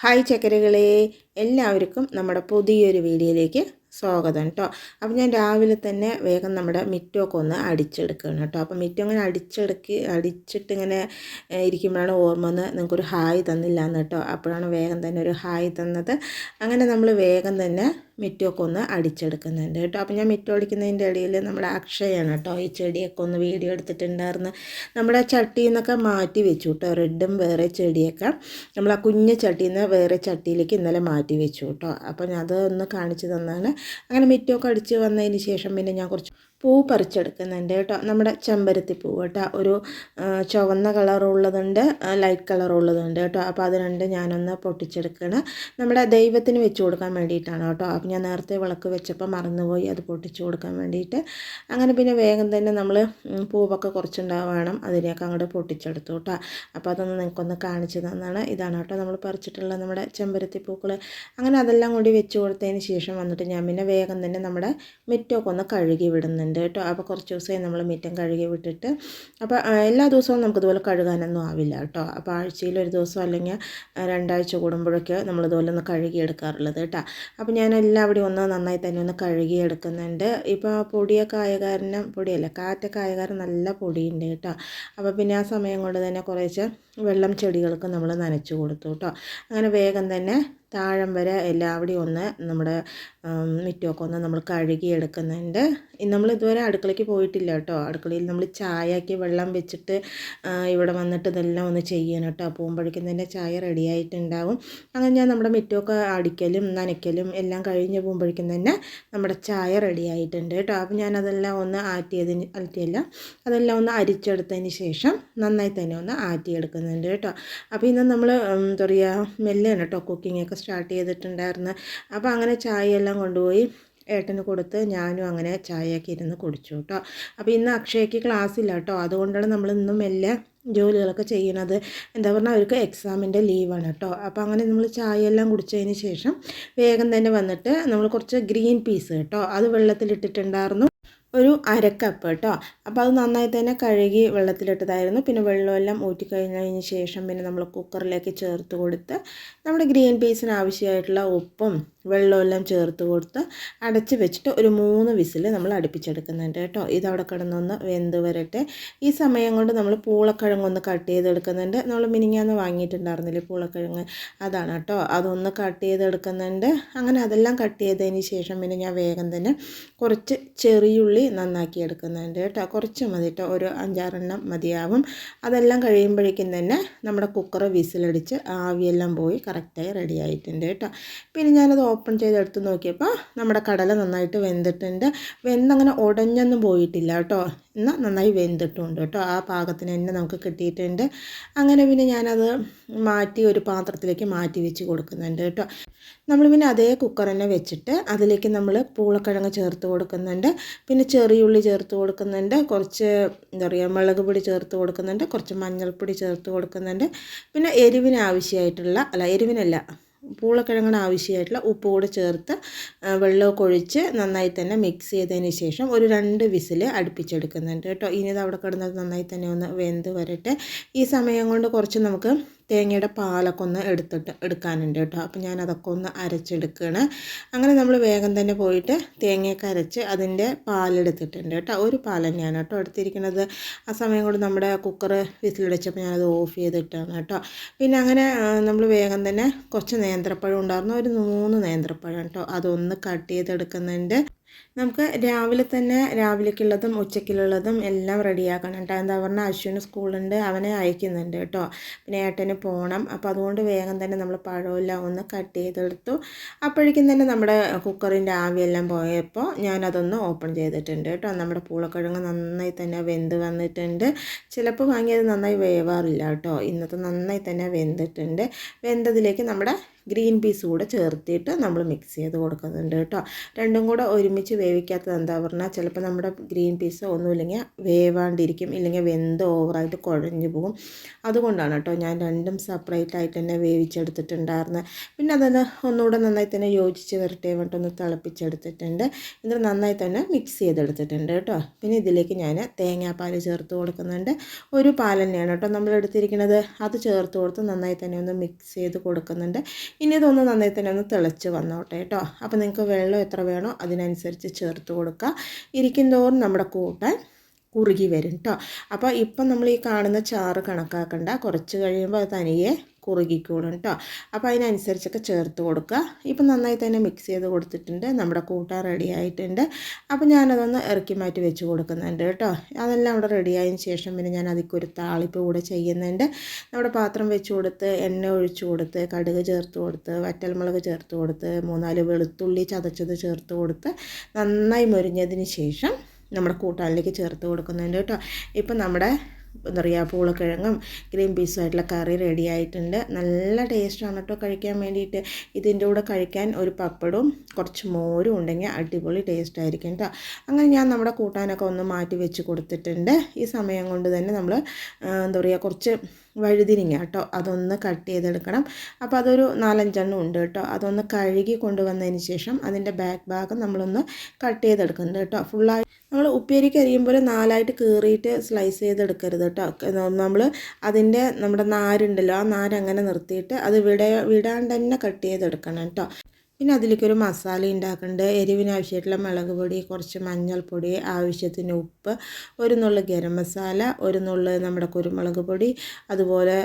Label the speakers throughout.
Speaker 1: Hi ചക്കരകളെ. എല്ലാവർക്കും നമ്മുടെ പുതിയൊരു വീഡിയോയിലേക്ക് സ്വാഗതം കേട്ടോ അപ്പോൾ ഞാൻ രാവിലെ തന്നെ വേഗം നമ്മുടെ മിറ്റമൊക്കെ ഒന്ന് അടിച്ചെടുക്കുകയാണ് കേട്ടോ അപ്പോൾ മിറ്റം ഇങ്ങനെ അടിച്ചെടുക്കി അടിച്ചിട്ട് ഇങ്ങനെ ഇരിക്കുമ്പോഴാണ് ഓർമ്മ വന്ന് നിങ്ങൾക്കൊരു ഹായ് തന്നില്ല എന്ന് കേട്ടോ അപ്പോഴാണ് വേഗം തന്നെ ഒരു ഹായ് തന്നത്. അങ്ങനെ നമ്മൾ വേഗം തന്നെ മിറ്റമൊക്കെ ഒന്ന് അടിച്ചെടുക്കുന്നുണ്ട് കേട്ടോ. അപ്പോൾ ഞാൻ മിറ്റം അടിക്കുന്നതിന്റെ ഇടയിൽ നമ്മുടെ അക്ഷയാണ് കേട്ടോ. ഈ ചെടിയൊക്കെ ഒന്ന് വീഡിയോ എടുത്തിട്ടുണ്ടായിരുന്നു. നമ്മുടെ ചട്ടിയിൽ നിന്നൊക്കെ മാറ്റി വെച്ചു കേട്ടോ. റെഡും വേറെ ചെടിയൊക്കെ. നമ്മൾ ആ കുഞ്ഞ് ചട്ടിയിൽ നിന്ന് വേറെ ചട്ടിയിലേക്ക് ഇന്നലെ മാറ്റി വെച്ചു കേട്ടോ. അപ്പോൾ ഞാൻ അത് ഒന്ന് കാണിച്ചു തന്നാണ് അങ്ങനെ മിറ്റമൊക്കെ അടിച്ച് വന്നതിന് ശേഷം പിന്നെ ഞാൻ കുറച്ച് പൂ പറിച്ചെടുക്കുന്നുണ്ട് കേട്ടോ. നമ്മുടെ ചെമ്പരത്തി പൂ കേട്ടോ. ഒരു ചുവന്ന കളറുള്ളതുണ്ട് ലൈറ്റ് കളറുള്ളതുണ്ട് കേട്ടോ. അപ്പോൾ അത് രണ്ട് ഞാനൊന്ന് പൊട്ടിച്ചെടുക്കണം. നമ്മുടെ ദൈവത്തിന് വെച്ച് കൊടുക്കാൻ വേണ്ടിയിട്ടാണ് കേട്ടോ. അപ്പോൾ ഞാൻ നേരത്തെ വിളക്ക് വെച്ചപ്പോൾ മറന്നുപോയി അത് പൊട്ടിച്ചു കൊടുക്കാൻ വേണ്ടിയിട്ട്. അങ്ങനെ പിന്നെ വേഗം തന്നെ നമ്മൾ പൂവൊക്കെ കുറച്ചുണ്ടാവണം. അതിനെയൊക്കെ അങ്ങോട്ട് പൊട്ടിച്ചെടുത്തു കേട്ടോ. അപ്പോൾ അതൊന്ന് നിങ്ങൾക്കൊന്ന് കാണിച്ചു തന്നാണ്. ഇതാണ് കേട്ടോ നമ്മൾ പറിച്ചിട്ടുള്ള നമ്മുടെ ചെമ്പരത്തി പൂക്കൾ അങ്ങനെ അതെല്ലാം കൂടി വെച്ച് കൊടുത്തതിന് ശേഷം വന്നിട്ട് ഞാൻ പിന്നെ വേഗം തന്നെ നമ്മുടെ മുറ്റമൊക്കെ ഒന്ന് കഴുകി വിടുന്നുണ്ട്. കേട്ടോ. അപ്പോൾ കുറച്ച് ദിവസമായി നമ്മൾ മുറ്റം കഴുകി വിട്ടിട്ട് അപ്പോൾ എല്ലാ ദിവസവും നമുക്കിതുപോലെ കഴുകാനൊന്നും ആവില്ല കേട്ടോ. അപ്പോൾ ആഴ്ചയിൽ ഒരു ദിവസം അല്ലെങ്കിൽ രണ്ടാഴ്ച കൂടുമ്പോഴൊക്കെ നമ്മളിതുപോലെ ഒന്ന് കഴുകിയെടുക്കാറുള്ളത് കേട്ടോ. അപ്പോൾ ഞാൻ എല്ലാവിടെയും ഒന്ന് നന്നായി തന്നെ ഒന്ന് കഴുകിയെടുക്കുന്നുണ്ട്. ഇപ്പോൾ പൊടിയൊക്കെ ആയ കാരണം പൊടിയല്ല കാറ്റൊക്കെ ആയ കാരണം നല്ല പൊടിയുണ്ട് കേട്ടോ. അപ്പോൾ പിന്നെ ആ സമയം കൊണ്ട് തന്നെ കുറേശ്ശെ വെള്ളം ചെടികൾക്ക് നമ്മൾ നനച്ചു കൊടുത്തു കേട്ടോ. അങ്ങനെ വേഗം തന്നെ താഴം വരെ എല്ലാവിടെയും ഒന്ന് നമ്മുടെ മുറ്റമൊക്കെ ഒന്ന് നമ്മൾ കഴുകി എടുക്കുന്നുണ്ട്. നമ്മൾ ഇതുവരെ അടുക്കളയ്ക്ക് പോയിട്ടില്ല കേട്ടോ. അടുക്കളയിൽ നമ്മൾ ചായക്ക് വെള്ളം വെച്ചിട്ട് ഇവിടെ വന്നിട്ട് ഇതെല്ലാം ഒന്ന് ചെയ്യണം കേട്ടോ. പോകുമ്പോഴേക്കും തന്നെ ചായ റെഡി ആയിട്ടുണ്ടാവും. അങ്ങനെ ഞാൻ നമ്മുടെ മിറ്റമൊക്കെ അടിക്കലും നനയ്ക്കലും എല്ലാം കഴിഞ്ഞ് പോകുമ്പോഴേക്കും തന്നെ നമ്മുടെ ചായ റെഡിയായിട്ടുണ്ട് കേട്ടോ. അപ്പോൾ ഞാൻ അതെല്ലാം ഒന്ന് ആറ്റിയതിന് ആറ്റിയല്ല അതെല്ലാം ഒന്ന് അരിച്ചെടുത്തതിന് ശേഷം നന്നായി തന്നെ ഒന്ന് ആറ്റിയെടുക്കുന്നുണ്ട് കേട്ടോ. അപ്പോൾ ഇന്ന് നമ്മൾ എന്താ പറയുക മെല്ലെയാണ് കേട്ടോ കുക്കിംഗ് ഒക്കെ സ്റ്റാർട്ട് ചെയ്തിട്ടുണ്ടായിരുന്നു. അപ്പോൾ അങ്ങനെ ചായയെല്ലാം കൊണ്ടുപോയി ഏട്ടന് കൊടുത്ത് ഞാനും അങ്ങനെ ചായയൊക്കെ ഇരുന്ന് കുടിച്ചു കേട്ടോ അപ്പോൾ ഇന്ന് അക്ഷയ്ക്ക് ക്ലാസ് ഇല്ല കേട്ടോ അതുകൊണ്ടാണ് നമ്മൾ ഇന്നും മെല്ലെ ജോലികളൊക്കെ ചെയ്യണത് എന്താ പറഞ്ഞാൽ അവർക്ക് എക്സാമിന്റെ ലീവാണ് കേട്ടോ അപ്പോൾ അങ്ങനെ നമ്മൾ ചായയെല്ലാം കുടിച്ചതിന് ശേഷം വേഗം തന്നെ വന്നിട്ട് നമ്മൾ കുറച്ച് ഗ്രീൻ പീസ് കേട്ടോ അത് വെള്ളത്തിലിട്ടിട്ടുണ്ടായിരുന്നു. ഒരു അരക്കപ്പ് കേട്ടോ. അപ്പോൾ അത് നന്നായി തന്നെ കഴുകി വെള്ളത്തിലിട്ടതായിരുന്നു. പിന്നെ വെള്ളമെല്ലാം ഊറ്റിക്കഴിഞ്ഞതിന് ശേഷം പിന്നെ നമ്മൾ കുക്കറിലേക്ക് ചേർത്ത് കൊടുത്ത് നമ്മുടെ ഗ്രീൻ പീസിന് ആവശ്യമായിട്ടുള്ള ഉപ്പും വെള്ളമെല്ലാം ചേർത്ത് കൊടുത്ത് അടച്ച് വെച്ചിട്ട് ഒരു മൂന്ന് വിസിൽ നമ്മൾ അടുപ്പിച്ചെടുക്കുന്നുണ്ട് കേട്ടോ. ഇതവിടെ കിടന്നൊന്ന് വെന്ത് വരട്ടെ. ഈ സമയം കൊണ്ട് നമ്മൾ പൂളക്കിഴങ്ങ് ഒന്ന് കട്ട് ചെയ്തെടുക്കുന്നുണ്ട്. നമ്മൾ മിനിങ്ങാന്ന് വാങ്ങിയിട്ടുണ്ടായിരുന്നില്ലേ പൂളക്കിഴങ്ങ്? അതാണ് കേട്ടോ. അതൊന്ന് കട്ട് ചെയ്തെടുക്കുന്നുണ്ട്. അങ്ങനെ അതെല്ലാം കട്ട് ചെയ്തതിന് ശേഷം പിന്നെ ഞാൻ വേഗം തന്നെ കുറച്ച് ചെറിയുള്ളി നന്നാക്കി എടുക്കുന്നുണ്ട് കേട്ടോ. കുറച്ച് മതി കേട്ടോ. ഒരു അഞ്ചാറെണ്ണം മതിയാവും. അതെല്ലാം കഴിയുമ്പോഴേക്കും തന്നെ നമ്മുടെ കുക്കർ വിസിലടിച്ച് ആവിയെല്ലാം പോയി കറക്റ്റായി റെഡി ആയിട്ടുണ്ട് കേട്ടോ. പിന്നെ ഞാനത് ഓപ്പൺ ചെയ്ത് എടുത്ത് നോക്കിയപ്പോൾ നമ്മുടെ കടല നന്നായിട്ട് വെന്തിട്ടുണ്ട്. വെന്തങ്ങനെ ഉടഞ്ഞൊന്നും പോയിട്ടില്ല കേട്ടോ. എന്നാൽ നന്നായി വെന്തിട്ടുണ്ട് കേട്ടോ. ആ പാകത്തിന് തന്നെ നമുക്ക് കിട്ടിയിട്ടുണ്ട്. അങ്ങനെ പിന്നെ ഞാനത് മാറ്റി ഒരു പാത്രത്തിലേക്ക് മാറ്റി വെച്ച് കൊടുക്കുന്നുണ്ട് കേട്ടോ. നമ്മൾ പിന്നെ അതേ കുക്കർ തന്നെ വെച്ചിട്ട് അതിലേക്ക് നമ്മൾ പൂളക്കിഴങ്ങ് ചേർത്ത് കൊടുക്കുന്നുണ്ട്. പിന്നെ ചെറിയുള്ളി ചേർത്ത് കൊടുക്കുന്നുണ്ട്. കുറച്ച് എന്താ പറയുക മുളക് പൊടി ചേർത്ത് കൊടുക്കുന്നുണ്ട്. കുറച്ച് മഞ്ഞൾപ്പൊടി ചേർത്ത് കൊടുക്കുന്നുണ്ട്. പിന്നെ എരിവിന് ആവശ്യമായിട്ടുള്ള അല്ല എരിവിനല്ല പൂളക്കിഴങ്ങിന് ആവശ്യമായിട്ടുള്ള ഉപ്പ് കൂടെ ചേർത്ത് വെള്ളമൊക്കെ ഒഴിച്ച് നന്നായി തന്നെ മിക്സ് ചെയ്തതിന് ശേഷം ഒരു രണ്ട് വിസിൽ അടുപ്പിച്ചെടുക്കുന്നുണ്ട് കേട്ടോ. ഇനി ഇത് അവിടെ കിടന്നത് നന്നായി തന്നെ ഒന്ന് വെന്ത് വരട്ടെ. ഈ സമയം കൊണ്ട് കുറച്ച് നമുക്ക് തേങ്ങയുടെ പാലൊക്കെ ഒന്ന് എടുത്തിട്ട് എടുക്കാനുണ്ട് കേട്ടോ. അപ്പോൾ ഞാൻ അതൊക്കെ ഒന്ന് അരച്ചെടുക്കുകയാണ് അങ്ങനെ നമ്മൾ വേഗം തന്നെ പോയിട്ട് തേങ്ങയൊക്കെ അരച്ച് അതിന്റെ പാലെടുത്തിട്ടുണ്ട് കേട്ടോ. ഒരു പാൽ തന്നെയാണ് കേട്ടോ എടുത്തിരിക്കുന്നത്. ആ സമയം കൊണ്ട് നമ്മുടെ കുക്കർ വിസിലടിച്ചപ്പോൾ ഞാനത് ഓഫ് ചെയ്തിട്ടാണ് കേട്ടോ. പിന്നെ അങ്ങനെ നമ്മൾ വേഗം തന്നെ കുറച്ച് നേന്ത്രപ്പഴം ഉണ്ടായിരുന്നു. ഒരു മൂന്ന് നേന്ത്രപ്പഴം കേട്ടോ. അതൊന്ന് കട്ട് ചെയ്തെടുക്കുന്നുണ്ട്. നമുക്ക് രാവിലെ തന്നെ രാവിലേക്കുള്ളതും ഉച്ചയ്ക്കുള്ളതും എല്ലാം റെഡിയാക്കണം കേട്ടോ. എന്താ പറഞ്ഞാൽ അശ്വിന് സ്കൂളുണ്ട് അവനെ അയക്കുന്നുണ്ട് കേട്ടോ. പിന്നെ ഏട്ടന് പോകണം അപ്പോൾ അതുകൊണ്ട് വേഗം തന്നെ നമ്മൾ പഴമെല്ലാം ഒന്ന് കട്ട് ചെയ്തെടുത്തു. അപ്പോഴേക്കും തന്നെ നമ്മുടെ കുക്കറിന്റെ ആവിയെല്ലാം പോയപ്പോൾ ഞാനതൊന്ന് ഓപ്പൺ ചെയ്തിട്ടുണ്ട് കേട്ടോ. നമ്മുടെ പൂളക്കിഴങ്ങ് നന്നായി തന്നെ വെന്ത് വന്നിട്ടുണ്ട്. ചിലപ്പോൾ വാങ്ങിയത് നന്നായി വേവാറില്ല കേട്ടോ. ഇന്നത്തെ നന്നായി തന്നെ വെന്തിട്ടുണ്ട്. വെന്തതിലേക്ക് നമ്മുടെ ഗ്രീൻ പീസ് കൂടെ ചേർത്തിട്ട് നമ്മൾ മിക്സ് ചെയ്ത് കൊടുക്കുന്നുണ്ട് കേട്ടോ. രണ്ടും കൂടെ ഒരുമിച്ച് വേവിക്കാത്തത് എന്താ പറഞ്ഞാൽ ചിലപ്പോൾ നമ്മുടെ ഗ്രീൻ പീസ് ഒന്നുമില്ലെങ്കിൽ വേവാണ്ടിരിക്കും ഇല്ലെങ്കിൽ വെന്ത് ഓവറായിട്ട് കുഴഞ്ഞു പോകും. അതുകൊണ്ടാണ് കേട്ടോ ഞാൻ രണ്ടും സെപ്പറേറ്റ് ആയിട്ട് തന്നെ വേവിച്ചെടുത്തിട്ടുണ്ടായിരുന്നത് പിന്നെ അതൊന്ന് ഒന്നുകൂടെ നന്നായി തന്നെ യോജിച്ച് വരട്ടെ ഒന്ന് തിളപ്പിച്ചെടുത്തിട്ടുണ്ട്. എന്നിട്ട് നന്നായി തന്നെ മിക്സ് ചെയ്തെടുത്തിട്ടുണ്ട് കേട്ടോ. പിന്നെ ഇതിലേക്ക് ഞാൻ തേങ്ങാപ്പാൽ ചേർത്ത് കൊടുക്കുന്നുണ്ട്. ഒരു പാൽ തന്നെയാണ് കേട്ടോ നമ്മൾ എടുത്തിരിക്കുന്നത്. അത് ചേർത്ത് കൊടുത്ത് നന്നായി തന്നെ ഒന്ന് മിക്സ് ചെയ്ത് കൊടുക്കുന്നുണ്ട്. ഇനി ഇതൊന്ന് നന്നായി തന്നെ ഒന്ന് തിളച്ച് വന്നോട്ടെ കേട്ടോ. അപ്പോൾ നിങ്ങൾക്ക് വെള്ളം എത്ര വേണോ അതിനനുസരിച്ച് ചേർത്ത് കൊടുക്കുക. ഇരിക്കും തോറും നമ്മുടെ കൂട്ടാൻ കുറുകി വരും കേട്ടോ. അപ്പോൾ ഇപ്പം നമ്മൾ ഈ കാണുന്ന ചാറ് കണക്കാക്കണ്ട. കുറച്ച് കഴിയുമ്പോൾ അത് തനിയെ കുറുകിക്കോളും കേട്ടോ അപ്പോൾ അതിനനുസരിച്ചൊക്കെ ചേർത്ത് കൊടുക്കുക. ഇപ്പം നന്നായി തന്നെ മിക്സ് ചെയ്ത് കൊടുത്തിട്ടുണ്ട്. നമ്മുടെ കൂട്ട റെഡി ആയിട്ടുണ്ട്. അപ്പോൾ ഞാനതൊന്ന് ഇറക്കി മാറ്റി വെച്ച് കൊടുക്കുന്നുണ്ട് കേട്ടോ അതെല്ലാം അവിടെ റെഡി ആയതിന് ശേഷം പിന്നെ ഞാൻ അതിലേക്ക് ഒരു താളിപ്പ് കൂടെ ചെയ്യുന്നുണ്ട്. നമ്മുടെ പാത്രം വെച്ച് കൊടുത്ത് എണ്ണ ഒഴിച്ചു കൊടുത്ത് കടുക് ചേർത്ത് കൊടുത്ത് വറ്റൽമുളക് ചേർത്ത് കൊടുത്ത് മൂന്നാൽ വെളുത്തുള്ളി ചതച്ചത് ചേർത്ത് കൊടുത്ത് നന്നായി മുരിഞ്ഞതിന് ശേഷം നമ്മുടെ കൂട്ടാനിലേക്ക് ചേർത്ത് കൊടുക്കുന്നുണ്ട് കേട്ടോ ഇപ്പം നമ്മുടെ എന്താ പറയുക പൂളക്കിഴങ്ങും ഗ്രീൻ പീസും ആയിട്ടുള്ള കറി റെഡി ആയിട്ടുണ്ട്. നല്ല ടേസ്റ്റാണ് കേട്ടോ കഴിക്കാൻ വേണ്ടിയിട്ട്. ഇതിന്റെ കൂടെ കഴിക്കാൻ ഒരു പപ്പടവും കുറച്ച് മോരും ഉണ്ടെങ്കിൽ അടിപൊളി ടേസ്റ്റ് ആയിരിക്കും കേട്ടോ അങ്ങനെ ഞാൻ നമ്മുടെ കൂട്ടാനൊക്കെ ഒന്ന് മാറ്റി വെച്ച് കൊടുത്തിട്ടുണ്ട്. ഈ സമയം കൊണ്ട് തന്നെ നമ്മൾ എന്താ പറയുക കുറച്ച് വഴുതിരിങ്ങ കേട്ടോ. അതൊന്ന് കട്ട് ചെയ്തെടുക്കണം. അപ്പോൾ അതൊരു നാലഞ്ചെണ്ണം ഉണ്ട് കേട്ടോ. അതൊന്ന് കഴുകി കൊണ്ടുവന്നതിന് ശേഷം അതിന്റെ ബാക്ക് ഭാഗം നമ്മളൊന്ന് കട്ട് ചെയ്തെടുക്കുന്നുണ്ട് കേട്ടോ. ഫുള്ളായി നമ്മൾ ഉപ്പേരിക്ക് അരിയുമ്പോൾ നാലായിട്ട് കീറിയിട്ട് സ്ലൈസ് ചെയ്തെടുക്കരുത് കേട്ടോ. നമ്മൾ അതിന്റെ നമ്മുടെ നാരുണ്ടല്ലോ ആ നാര് അങ്ങനെ നിർത്തിയിട്ട് അത് വിട വിടാണ്ട് തന്നെ കട്ട് ചെയ്തെടുക്കണം കേട്ടോ. പിന്നെ അതിലേക്കൊരു മസാല ഉണ്ടാക്കുന്നുണ്ട് എരിവിന് ആവശ്യമായിട്ടുള്ള മുളക് പൊടി കുറച്ച് മഞ്ഞൾപ്പൊടി ആവശ്യത്തിന് ഉപ്പ് ഒരു നുള്ളു ഗരം മസാല ഒരു നുള്ളു നമ്മുടെ കുരുമുളക് പൊടി അതുപോലെ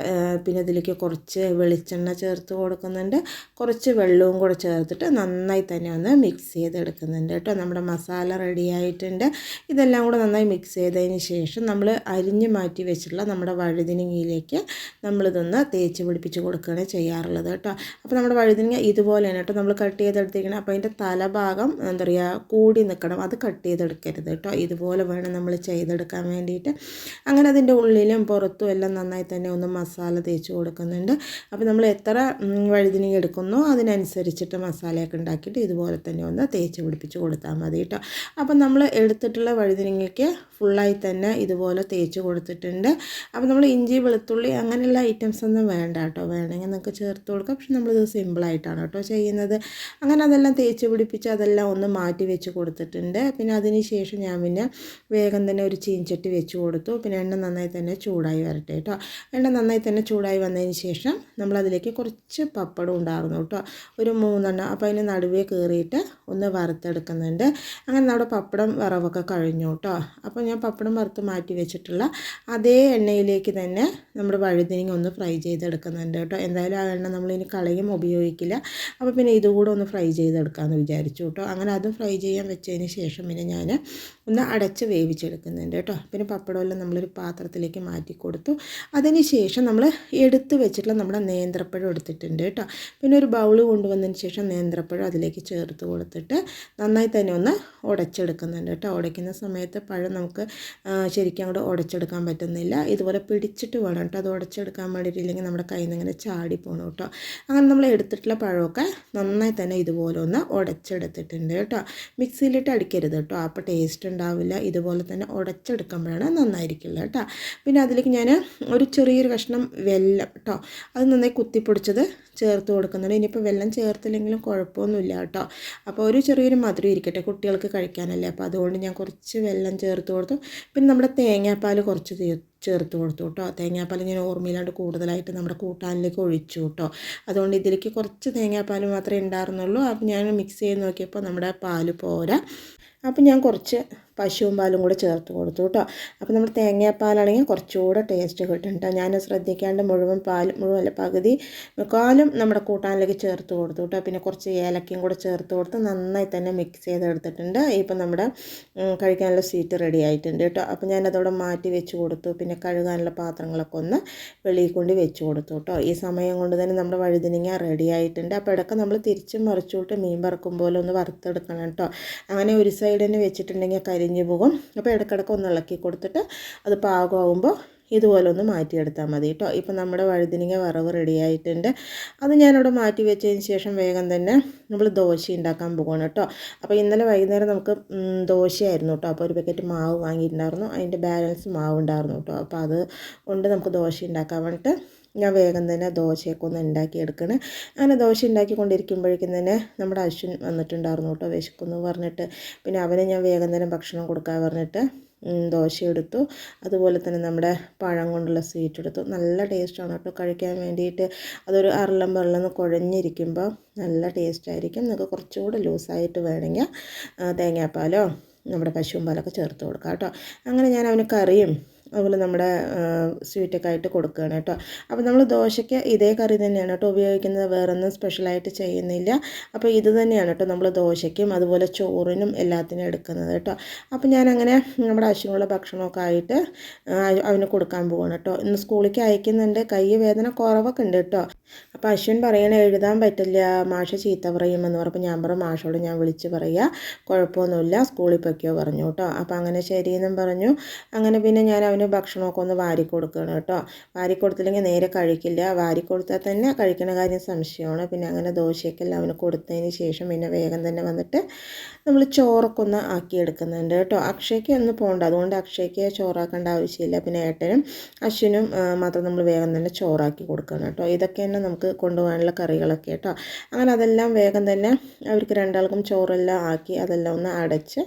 Speaker 1: പിന്നെ ഇതിലേക്ക് കുറച്ച് വെളിച്ചെണ്ണ ചേർത്ത് കൊടുക്കുന്നുണ്ട്. കുറച്ച് വെള്ളവും കൂടെ ചേർത്തിട്ട് നന്നായി തന്നെ ഒന്ന് മിക്സ് ചെയ്തെടുക്കുന്നുണ്ട് കേട്ടോ. നമ്മുടെ മസാല റെഡിയായിട്ടുണ്ട് ഇതെല്ലാം കൂടെ നന്നായി മിക്സ് ചെയ്തതിന് ശേഷം നമ്മൾ അരിഞ്ഞ് മാറ്റി വെച്ചിട്ടുള്ള നമ്മുടെ വഴുതിനങ്ങയിലേക്ക് നമ്മളിതൊന്ന് തേച്ച് പിടിപ്പിച്ച് കൊടുക്കുകയാണ് ചെയ്യാറുള്ളത് കേട്ടോ. അപ്പോൾ നമ്മുടെ വഴുതിനങ്ങ ഇതുപോലെയാണ് കേട്ടോ. നമ്മൾ കട്ട് ചെയ്തെടുത്തിരിക്കണം. അപ്പോൾ അതിന്റെ തലഭാഗം എന്താ പറയുക കൂടി നിൽക്കണം അത് കട്ട് ചെയ്തെടുക്കരുത് കേട്ടോ. ഇതുപോലെ വേണം നമ്മൾ ചെയ്തെടുക്കാൻ വേണ്ടിയിട്ട്. അങ്ങനെ അതിന്റെ ഉള്ളിലും പുറത്തും എല്ലാം നന്നായി തന്നെ ഒന്ന് മസാല തേച്ച് കൊടുക്കുന്നുണ്ട്. അപ്പോൾ നമ്മൾ എത്ര വഴുതിനി എടുക്കുന്നു അതിനനുസരിച്ചിട്ട് മസാലയൊക്കെ ഉണ്ടാക്കിയിട്ട് ഇതുപോലെ തന്നെ ഒന്ന് തേച്ച് പിടിപ്പിച്ച് കൊടുത്താൽ മതി കേട്ടോ. അപ്പോൾ നമ്മൾ എടുത്തിട്ടുള്ള വഴുതിനിങ്ങൾക്ക് ഫുള്ളായി തന്നെ ഇതുപോലെ തേച്ച് കൊടുത്തിട്ടുണ്ട്. അപ്പോൾ നമ്മൾ ഇഞ്ചി വെളുത്തുള്ളി അങ്ങനെയുള്ള ഐറ്റംസ് ഒന്നും വേണ്ട കേട്ടോ. വേണമെങ്കിൽ നിങ്ങൾക്ക് ചേർത്ത് കൊടുക്കാം. പക്ഷെ നമ്മളിത് സിമ്പിളായിട്ടാണ് കേട്ടോ ചെയ്യുന്നത്. അങ്ങനെ അതെല്ലാം തേച്ച് പിടിപ്പിച്ച് അതെല്ലാം ഒന്ന് മാറ്റി വെച്ച് കൊടുത്തിട്ടുണ്ട്. പിന്നെ അതിന് ശേഷം ഞാൻ പിന്നെ വേഗം തന്നെ ഒരു ചീഞ്ചട്ടി വെച്ച് കൊടുത്തു. പിന്നെ എണ്ണ നന്നായി തന്നെ ചൂടായി വരട്ടെ കേട്ടോ. എണ്ണ നന്നായി തന്നെ ചൂടായി വന്നതിന് ശേഷം നമ്മളതിലേക്ക് കുറച്ച് പപ്പടം ഉണ്ടായിരുന്നു കേട്ടോ. ഒരു മൂന്നെണ്ണം. അപ്പോൾ അതിന് നടുവേ കയറിയിട്ട് ഒന്ന് വറുത്തെടുക്കുന്നുണ്ട്. അങ്ങനെ നമ്മുടെ പപ്പടം വറവൊക്കെ കഴിഞ്ഞു കേട്ടോ. അപ്പോൾ ഞാൻ പപ്പടം വറുത്ത് മാറ്റി വെച്ചിട്ടുള്ള അതേ എണ്ണയിലേക്ക് തന്നെ നമ്മുടെ വഴുതിനിങ്ങ ഒന്ന് ഫ്രൈ ചെയ്തെടുക്കുന്നുണ്ട് കേട്ടോ. എന്തായാലും ആ എണ്ണ നമ്മളിനി കളയും ഉപയോഗിക്കില്ല. അപ്പോൾ പിന്നെ ഇതുകൂടെ ഒന്ന് ഫ്രൈ ചെയ്തെടുക്കാമെന്ന് വിചാരിച്ചു കേട്ടോ. അങ്ങനെ അതും ഫ്രൈ ചെയ്യാൻ വെച്ചതിന് ശേഷം പിന്നെ ഞാൻ ഒന്ന് അടച്ച് വേവിച്ചെടുക്കുന്നുണ്ട് കേട്ടോ. പിന്നെ പപ്പടമെല്ലാം നമ്മളൊരു പാത്രത്തിലേക്ക് മാറ്റി കൊടുത്തു അതിന് ശേഷം നമ്മൾ എടുത്ത് വെച്ചിട്ടുള്ള നമ്മുടെ നേന്ത്രപ്പഴം എടുത്തിട്ടുണ്ട് കേട്ടോ. പിന്നെ ഒരു ബൗൾ കൊണ്ടുവന്നതിന് ശേഷം നേന്ത്രപ്പഴം അതിലേക്ക് ചേർത്ത് കൊടുത്തിട്ട് നന്നായി തന്നെ ഒന്ന് ഉടച്ചെടുക്കുന്നുണ്ട് കേട്ടോ. ഉടയ്ക്കുന്ന സമയത്ത് പഴം നമുക്ക് ശരിക്കും അങ്ങോട്ട് ഉടച്ചെടുക്കാൻ പറ്റുന്നില്ല. ഇതുപോലെ പിടിച്ചിട്ട് വേണം കേട്ടോ. അത് ഉടച്ചെടുക്കാൻ വേണ്ടിയിട്ടില്ലെങ്കിൽ നമ്മുടെ കയ്യിൽ നിന്ന് ഇങ്ങനെ ചാടി പോകണം കേട്ടോ. അങ്ങനെ നമ്മൾ എടുത്തിട്ടുള്ള പഴമൊക്കെ നന്നായി തന്നെ ഇതുപോലെ ഒന്ന് ഉടച്ചെടുത്തിട്ടുണ്ട് കേട്ടോ. മിക്സിയിലിട്ട് അടിക്കരുത് കേട്ടോ. അപ്പോൾ ടേസ്റ്റ് ഉണ്ടാവില്ല. ഇതുപോലെ തന്നെ ഉടച്ചെടുക്കുമ്പോഴാണ് നന്നായിരിക്കില്ല കേട്ടോ. പിന്നെ അതിലേക്ക് ഞാൻ ഒരു ചെറിയൊരു കഷ്ണം വെല്ലം കേട്ടോ. അത് നന്നായി കുത്തിപ്പൊടിച്ചത് ചേർത്ത് കൊടുക്കുന്നുണ്ട്. ഇനിയിപ്പോൾ വെള്ളം ചേർത്തില്ലെങ്കിലും കുഴപ്പമൊന്നുമില്ല കേട്ടോ. അപ്പോൾ ഒരു ചെറിയൊരു മധുരം ഇരിക്കട്ടെ കുട്ടികൾക്ക് കഴിക്കാനല്ലേ. അപ്പോൾ അതുകൊണ്ട് ഞാൻ കുറച്ച് വെള്ളം ചേർത്ത് കൊടുത്തു. പിന്നെ നമ്മുടെ തേങ്ങാപ്പാൽ കുറച്ച് ചേർത്ത് കൊടുത്തു കേട്ടോ തേങ്ങാപ്പാൽ ഞാൻ ഓർമ്മയിലാണ്ട് കൂടുതലായിട്ട് നമ്മുടെ കൂട്ടാനിലേക്ക് ഒഴിച്ചു കേട്ടോ അതുകൊണ്ട് ഇതിലേക്ക് കുറച്ച് തേങ്ങാപ്പാൽ മാത്രമേ ഉണ്ടായിരുന്നുള്ളൂ. അപ്പോൾ ഞാൻ മിക്സ് ചെയ്ത് നോക്കിയപ്പോൾ നമ്മുടെ പാൽ പോരാ. അപ്പോൾ ഞാൻ കുറച്ച് പശുവും പാലും കൂടെ ചേർത്ത് കൊടുത്തു കേട്ടോ. അപ്പോൾ നമ്മൾ തേങ്ങാപ്പാലാണെങ്കിൽ കുറച്ചുകൂടെ ടേസ്റ്റ് കിട്ടും കേട്ടോ. ഞാൻ ശ്രദ്ധിക്കാണ്ട് മുഴുവൻ പാൽ മുഴുവൻ അല്ല പകുതി മുക്കാലും നമ്മുടെ കൂട്ടാനിലേക്ക് ചേർത്ത് കൊടുത്തു കേട്ടോ. പിന്നെ കുറച്ച് ഏലക്കയും കൂടെ ചേർത്ത് കൊടുത്ത് നന്നായി തന്നെ മിക്സ് ചെയ്തെടുത്തിട്ടുണ്ട്. ഇപ്പം നമ്മുടെ കഴിക്കാനുള്ള സീറ്റ് റെഡി ആയിട്ടുണ്ട് കേട്ടോ. അപ്പോൾ ഞാനതവിടെ മാറ്റി വെച്ച് കൊടുത്തു. പിന്നെ കഴുകാനുള്ള പാത്രങ്ങളൊക്കെ ഒന്ന് വെളിയിൽ കൊണ്ട് വെച്ച് കൊടുത്തു കേട്ടോ. ഈ സമയം കൊണ്ട് തന്നെ നമ്മുടെ വഴുതിനിങ്ങ റെഡി ആയിട്ടുണ്ട്. അപ്പോൾ ഇടയ്ക്ക് നമ്മൾ തിരിച്ചും മറിച്ചുവിട്ട് മീൻ വറുക്കും പോലെ ഒന്ന് വറുത്തെടുക്കണം കേട്ടോ. അങ്ങനെ ഒരു സൈഡ് തന്നെ വെച്ചിട്ടുണ്ടെങ്കിൽ കരി കരിഞ്ഞു പോകും. അപ്പോൾ ഇടയ്ക്കിടയ്ക്ക് ഒന്ന് ഇളക്കി കൊടുത്തിട്ട് അത് പാകമാകുമ്പോൾ ഇതുപോലെ ഒന്ന് മാറ്റിയെടുത്താൽ മതി കേട്ടോ. ഇപ്പം നമ്മുടെ വഴുതിനിങ്ങ വറവ് റെഡി ആയിട്ടുണ്ട്. അത് ഞാനിവിടെ മാറ്റി വെച്ചതിന് ശേഷം വേഗം തന്നെ നമ്മൾ ദോശ ഉണ്ടാക്കാൻ പോകണം കേട്ടോ. അപ്പോൾ ഇന്നലെ വൈകുന്നേരം നമുക്ക് ദോശയായിരുന്നു കേട്ടോ. അപ്പോൾ ഒരു പാക്കറ്റ് മാവ് വാങ്ങിയിട്ടുണ്ടായിരുന്നു. അതിന്റെ ബാലൻസ് മാവ് ഉണ്ടായിരുന്നു കേട്ടോ. അപ്പോൾ അത് കൊണ്ട് നമുക്ക് ദോശ ഉണ്ടാക്കാൻ വേണ്ടിയിട്ട് ഞാൻ വേഗം തന്നെ ദോശയൊക്കെ ഒന്ന് ഉണ്ടാക്കിയെടുക്കണേ. അങ്ങനെ ദോശ ഉണ്ടാക്കിക്കൊണ്ടിരിക്കുമ്പോഴേക്കും തന്നെ നമ്മുടെ അശ്വിൻ വന്നിട്ടുണ്ടായിരുന്നു കേട്ടോ വിശക്കുന്നു പറഞ്ഞിട്ട്. പിന്നെ അവന് ഞാൻ വേഗം തന്നെ ഭക്ഷണം കൊടുക്കാൻ പറഞ്ഞിട്ട് ദോശ എടുത്തു. അതുപോലെ തന്നെ നമ്മുടെ പഴം കൊണ്ടുള്ള സ്വീറ്റ് എടുത്തു. നല്ല ടേസ്റ്റാണ് കേട്ടോ കഴിക്കാൻ വേണ്ടിയിട്ട്. അതൊരു അരളം വെള്ളം കുഴഞ്ഞിരിക്കുമ്പോൾ നല്ല ടേസ്റ്റ് ആയിരിക്കും. നിങ്ങൾക്ക് കുറച്ചുകൂടെ ലൂസായിട്ട് വേണമെങ്കിൽ തേങ്ങാപ്പാലോ നമ്മുടെ പശുവും പാലൊക്കെ ചേർത്ത് കൊടുക്കാം കേട്ടോ. അങ്ങനെ ഞാൻ അവന് കറിയും അതുപോലെ നമ്മുടെ സ്വീറ്റൊക്കെ ആയിട്ട് കൊടുക്കുകയാണ് കേട്ടോ. അപ്പോൾ നമ്മൾ ദോശയ്ക്ക് ഇതേ കറി തന്നെയാണ് കേട്ടോ ഉപയോഗിക്കുന്നത്. വേറൊന്നും സ്പെഷ്യലായിട്ട് ചെയ്യുന്നില്ല. അപ്പോൾ ഇത് തന്നെയാണ് കേട്ടോ നമ്മൾ ദോശയ്ക്കും അതുപോലെ ചോറിനും എല്ലാത്തിനും എടുക്കുന്നത് കേട്ടോ. അപ്പോൾ ഞാനങ്ങനെ നമ്മുടെ ആവശ്യമുള്ള ഭക്ഷണമൊക്കെ ആയിട്ട് അവന് കൊടുക്കാൻ പോവാണ് കേട്ടോ. ഇന്ന് സ്കൂളിലേക്ക് അയക്കുന്നുണ്ട്. കൈ വേദന കുറവൊക്കെ ഉണ്ട് കേട്ടോ. അപ്പോൾ അശ്വിൻ പറയണേ എഴുതാൻ പറ്റില്ല. മാഷ ചീത്ത പറയുമെന്ന് പറഞ്ഞപ്പോൾ ഞാൻ പറഞ്ഞു മാഷോട് ഞാൻ വിളിച്ച് പറയുക കുഴപ്പമൊന്നുമില്ല. സ്കൂളിൽ പൊയ്ക്കോ പറഞ്ഞു കേട്ടോ. അപ്പോൾ അങ്ങനെ ശരിയെന്നും പറഞ്ഞു. അങ്ങനെ പിന്നെ ഞാൻ അവന് ഭക്ഷണമൊക്കെ ഒന്ന് വാരി കൊടുക്കണം കേട്ടോ. വാരി കൊടുത്തില്ലെങ്കിൽ നേരെ കഴിക്കില്ല. വാരി കൊടുത്താൽ തന്നെ കഴിക്കണ കാര്യം സംശയമാണ്. പിന്നെ അങ്ങനെ ദോശയൊക്കെല്ലാം അവന് കൊടുത്തതിന് ശേഷം പിന്നെ വേഗം തന്നെ വന്നിട്ട് നമ്മൾ ചോറൊക്കെ ഒന്ന് ആക്കിയെടുക്കുന്നുണ്ട് കേട്ടോ. അക്ഷയ്ക്ക് ഒന്ന് പോകണ്ട അതുകൊണ്ട് അക്ഷയ്ക്ക് ചോറാക്കേണ്ട ആവശ്യമില്ല. പിന്നെ ഏട്ടനും അശ്വിനും മാത്രം നമ്മൾ വേഗം തന്നെ ചോറാക്കി കൊടുക്കണം കേട്ടോ. ഇതൊക്കെ തന്നെ നമുക്ക് കൊണ്ടുപോകാനുള്ള കറികളൊക്കെ കേട്ടോ. അങ്ങനെ അതെല്ലാം വേഗം തന്നെ അവർക്ക് രണ്ടാൾക്കും ചോറെല്ലാം ആക്കി അതെല്ലാം ഒന്ന് അടച്ച്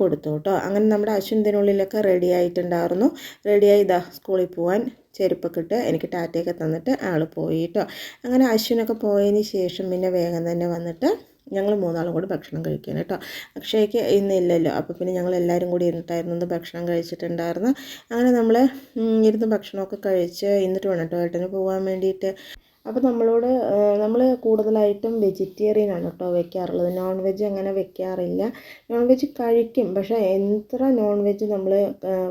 Speaker 1: കൊടുത്തു കേട്ടോ. അങ്ങനെ നമ്മുടെ അശ്വിൻ ഇതിനുള്ളിലൊക്കെ റെഡി ആയിട്ടുണ്ടായിരുന്നു. റെഡിയായി ഇതാ സ്കൂളിൽ പോകാൻ ചെരുപ്പൊക്കെ ഇട്ട് എനിക്ക് ടാറ്റയൊക്കെ തന്നിട്ട് ആൾ പോയി കേട്ടോ അങ്ങനെ അശ്വിനൊക്കെ പോയതിന് ശേഷം പിന്നെ വേഗം തന്നെ വന്നിട്ട് ഞങ്ങൾ മൂന്നാളും കൂടി ഭക്ഷണം കഴിക്കാൻ കേട്ടോ അക്ഷയ്ക്ക് ഇന്നില്ലല്ലോ അപ്പോൾ പിന്നെ ഞങ്ങൾ എല്ലാവരും കൂടി ഇരുന്നിട്ടായിരുന്നു ഭക്ഷണം കഴിച്ചിട്ടുണ്ടായിരുന്നു. അങ്ങനെ നമ്മൾ ഇരുന്ന് ഭക്ഷണമൊക്കെ കഴിച്ച് ഇന്നിട്ട് വേണം കേട്ടോ ഏട്ടന് പോകാൻ വേണ്ടിയിട്ട്. അപ്പോൾ നമ്മളോട് നമ്മൾ കൂടുതലായിട്ടും വെജിറ്റേറിയൻ ആണ് കേട്ടോ വെക്കാറുള്ളത്. നോൺ വെജ് അങ്ങനെ വെക്കാറില്ല. നോൺ വെജ് കഴിക്കും. പക്ഷേ എത്ര നോൺ വെജ് നമ്മൾ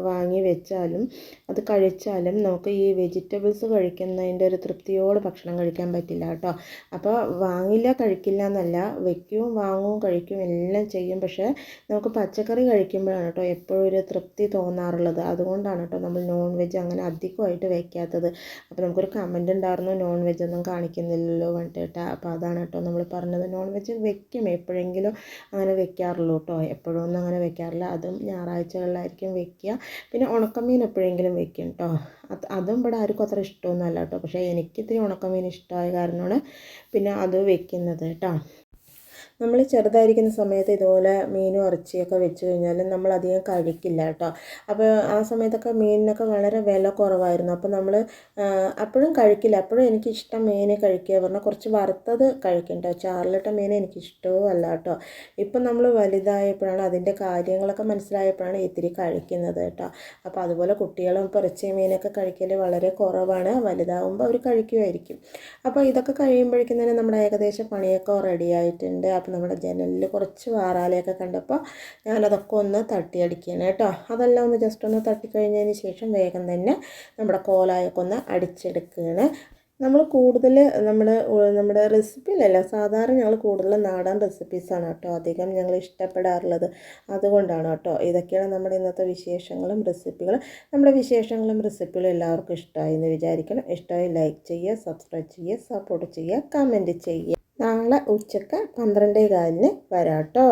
Speaker 1: വാങ്ങി വെച്ചാലും അത് കഴിച്ചാലും നമുക്ക് ഈ വെജിറ്റബിൾസ് കഴിക്കുന്നതിന്റെ ഒരു തൃപ്തിയോട് ഭക്ഷണം കഴിക്കാൻ പറ്റില്ല കേട്ടോ അപ്പോൾ വാങ്ങില്ല കഴിക്കില്ല എന്നല്ല. വെക്കും വാങ്ങും കഴിക്കും എല്ലാം ചെയ്യും. പക്ഷേ നമുക്ക് പച്ചക്കറി കഴിക്കുമ്പോഴാണ് കേട്ടോ എപ്പോഴും ഒരു തൃപ്തി തോന്നാറുള്ളത്. അതുകൊണ്ടാണ് കേട്ടോ നമ്മൾ നോൺ വെജ് അങ്ങനെ അധികമായിട്ട് വെക്കാത്തത്. അപ്പോൾ നമുക്കൊരു കമന്റ് ഉണ്ടായിരുന്നു നോൺ വെജ് ഒന്നും കാണിക്കുന്നില്ലല്ലോ പറഞ്ഞിട്ട്. അപ്പോൾ അതാണ് കേട്ടോ നമ്മൾ പറഞ്ഞത്. നോൺ വെജ് വെക്കും എപ്പോഴെങ്കിലും അങ്ങനെ വെക്കാറുള്ളൂ കേട്ടോ. എപ്പോഴും ഒന്നും അങ്ങനെ വെക്കാറില്ല. അതും ഞായറാഴ്ചകളിലായിരിക്കും വെക്കുക. പിന്നെ ഉണക്കമീൻ എപ്പോഴെങ്കിലും വെക്കും കേട്ടോ. അത് അതും ഇവിടെ ആർക്കും അത്ര ഇഷ്ടമൊന്നുമല്ല കേട്ടോ. പക്ഷേ എനിക്കിത്തിരി ഉണക്കമീൻ ഇഷ്ടമായ കാരണമാണ് പിന്നെ അത് വെക്കുന്നത് കേട്ടോ. നമ്മൾ ചെറുതായിരിക്കുന്ന സമയത്ത് ഇതുപോലെ മീനും ഇറച്ചിയൊക്കെ വെച്ച് കഴിഞ്ഞാൽ നമ്മൾ അധികം കഴിക്കില്ല കേട്ടോ. അപ്പോൾ ആ സമയത്തൊക്കെ മീനിനൊക്കെ വളരെ വില കുറവായിരുന്നു. അപ്പോൾ നമ്മൾ അപ്പോഴും കഴിക്കില്ല. അപ്പോഴും എനിക്കിഷ്ടം മീൻ കഴിക്കുക പറഞ്ഞാൽ കുറച്ച് വറുത്തത് കഴിക്കണ്ട ചാറിലിട്ട മീൻ എനിക്കിഷ്ടവും അല്ല കേട്ടോ. ഇപ്പം നമ്മൾ വലുതായപ്പോഴാണ് അതിന്റെ കാര്യങ്ങളൊക്കെ മനസ്സിലായപ്പോഴാണ് ഇത്തിരി കഴിക്കുന്നത് കേട്ടോ. അപ്പോൾ അതുപോലെ കുട്ടികളും ഇപ്പോൾ ഇറച്ചി മീനൊക്കെ കഴിക്കൽ വളരെ കുറവാണ്. വലുതാവുമ്പോൾ അവർ കഴിക്കുമായിരിക്കും അപ്പോൾ ഇതൊക്കെ കഴിയുമ്പോഴേക്കും തന്നെ നമ്മുടെ ഏകദേശം പണിയൊക്കെ റെഡി ആയിട്ടുണ്ട് അപ്പോൾ നമ്മുടെ ജനലിൽ കുറച്ച് വാറാലയൊക്കെ കണ്ടപ്പോൾ ഞാനതൊക്കെ ഒന്ന് തട്ടിയടിക്കുകയാണ് കേട്ടോ. അതെല്ലാം ഒന്ന് ജസ്റ്റ് ഒന്ന് തട്ടിക്കഴിഞ്ഞതിന് ശേഷം വേഗം തന്നെ നമ്മുടെ കോലായൊക്കെ ഒന്ന് അടിച്ചെടുക്കുകയാണ് നമ്മൾ കൂടുതൽ നമ്മൾ നമ്മുടെ റെസിപ്പിയിലല്ല സാധാരണ ഞങ്ങൾ കൂടുതൽ നാടൻ റെസിപ്പീസാണ് കേട്ടോ അധികം ഞങ്ങൾ ഇഷ്ടപ്പെടാറുള്ളത്. അതുകൊണ്ടാണ് കേട്ടോ ഇതൊക്കെയാണ് നമ്മുടെ ഇന്നത്തെ വിശേഷങ്ങളും റെസിപ്പികളും നമ്മുടെ വിശേഷങ്ങളും റെസിപ്പികളും എല്ലാവർക്കും ഇഷ്ടമായി എന്ന് വിചാരിക്കണം ഇഷ്ടമായി ലൈക്ക് ചെയ്യുക സബ്സ്ക്രൈബ് ചെയ്യുക സപ്പോർട്ട് ചെയ്യുക കമന്റ് ചെയ്യുക. നാളെ ഉച്ചയ്ക്ക് പന്ത്രണ്ടേ കാലിന് വരാം കേട്ടോ